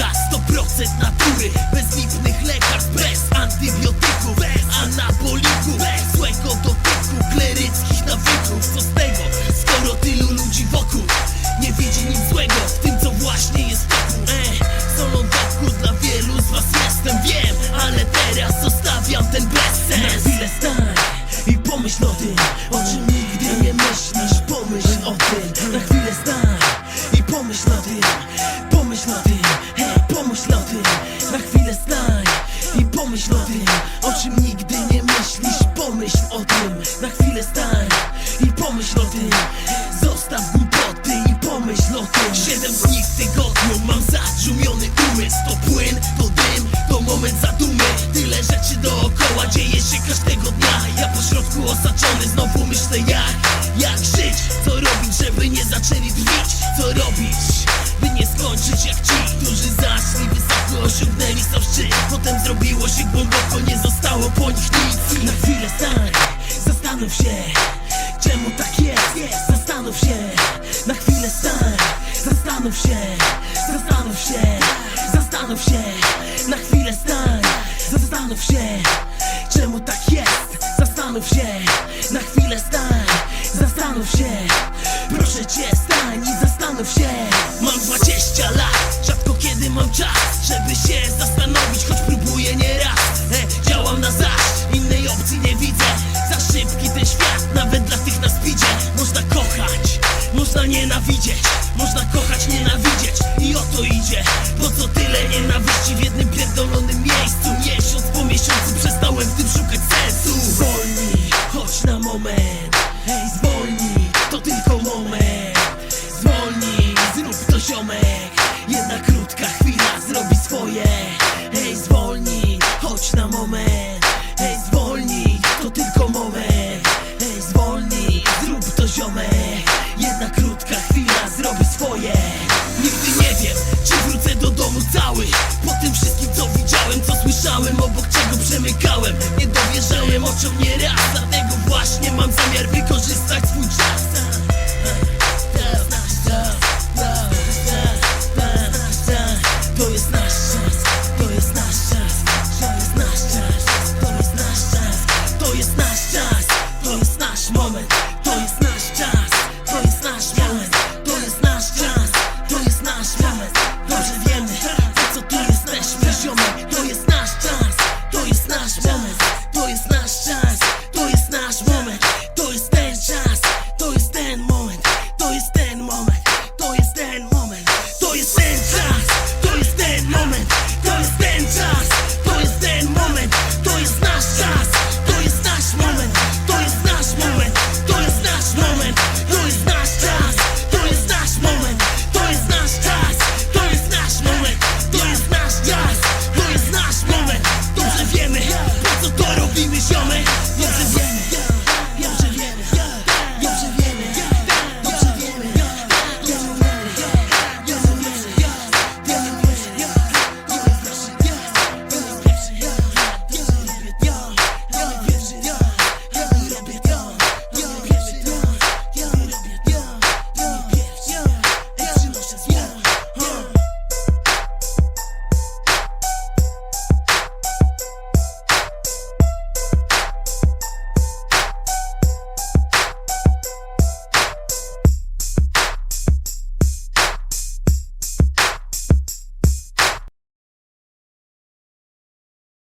gaz to proces natury. Bez lipnych lekarstw, bez antybiotyków. Tym O czym nigdy nie myślisz? Pomyśl o tym, na chwilę stań i pomyśl o tym. Zostaw głupoty i pomyśl o tym. Siedem dni w tygodniu mam zadżumiony umysł. To płyn, to dym, to moment zadumy. Tyle rzeczy dookoła dzieje się każdego dnia. Ja po środku osaczony znowu myślę jak Jak żyć, co robić, żeby nie zaczęli drwić? Co robić, by nie skończyć jak ci Którzy zaszli wysoko, osiągnęli głęboko, nie zostało po nich nic Na chwilę stań, zastanów się Czemu tak jest? Zastanów się Na chwilę stań Zastanów się Zastanów się Zastanów się Na chwilę stań Zastanów się Czemu tak jest? Zastanów się Na chwilę stań Zastanów się Proszę cię stań i zastanów się Mam 20 lat Rzadko kiedy mam czas Żeby się zastanowić Choć próbuję Można nienawidzieć Można kochać, nienawidzieć. I o to idzie. Po co tyle nienawiści w jednym pierdolonym miejscu? Miesiąc po miesiącu przestałem w tym szukać sensu. Zwolnij, chodź na moment. Hej, zwolnij, to tylko moment. Zwolnij, zrób to ziomek. Jedna krótka chwila zamiar wykorzystać swój czas